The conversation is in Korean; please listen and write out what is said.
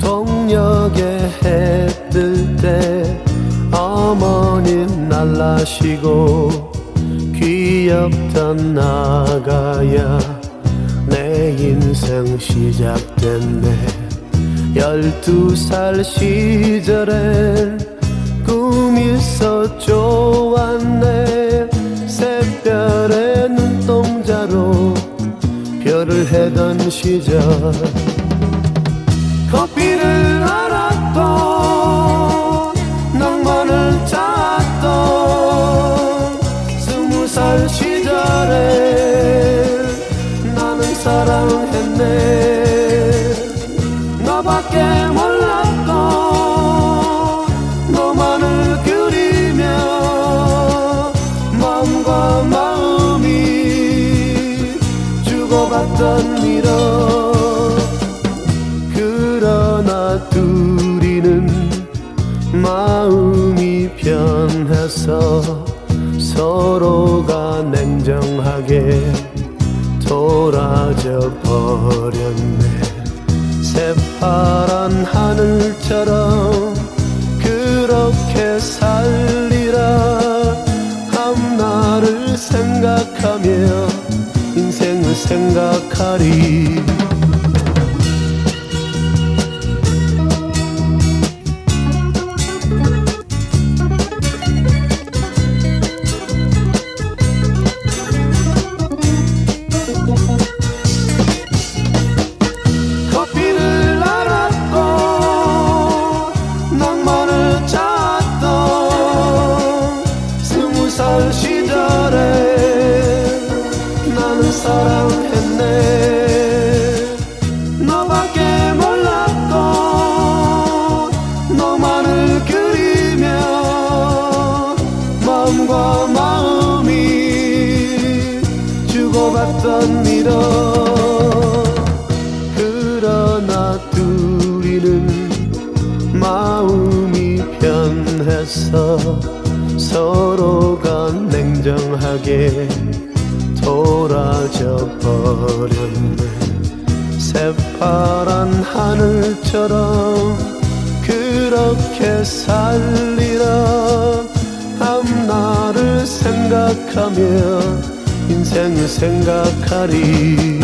동녘에 해뜰 때 어머님 날라시고 귀엽던 나가야 내 인생 시작됐네. 열두 살 시절에 꿈 있었죠. 해던 시절 커피를 알았던 낭만을 찾던 스무 살 시절에 나는 사랑했네. 너밖에 몰랐던 너만을 그리며 마음과 마음 주고받던 미러 그러나 둘이는 마음이 변해서 서로가 냉정하게 돌아져 버렸네. 새파란 하늘처럼 그렇게 살리라. 앞날을 생각하며 인 생각하리 사랑했네 너밖에 몰랐고 너만을 그리며 마음과 마음이 주고받던 미러 그러나 둘이는 마음이 변해서 서로가 냉정하게 돌아져 버렸네. 새파란 하늘처럼 그렇게 살리라. 앞날을 생각하며 인생을 생각하리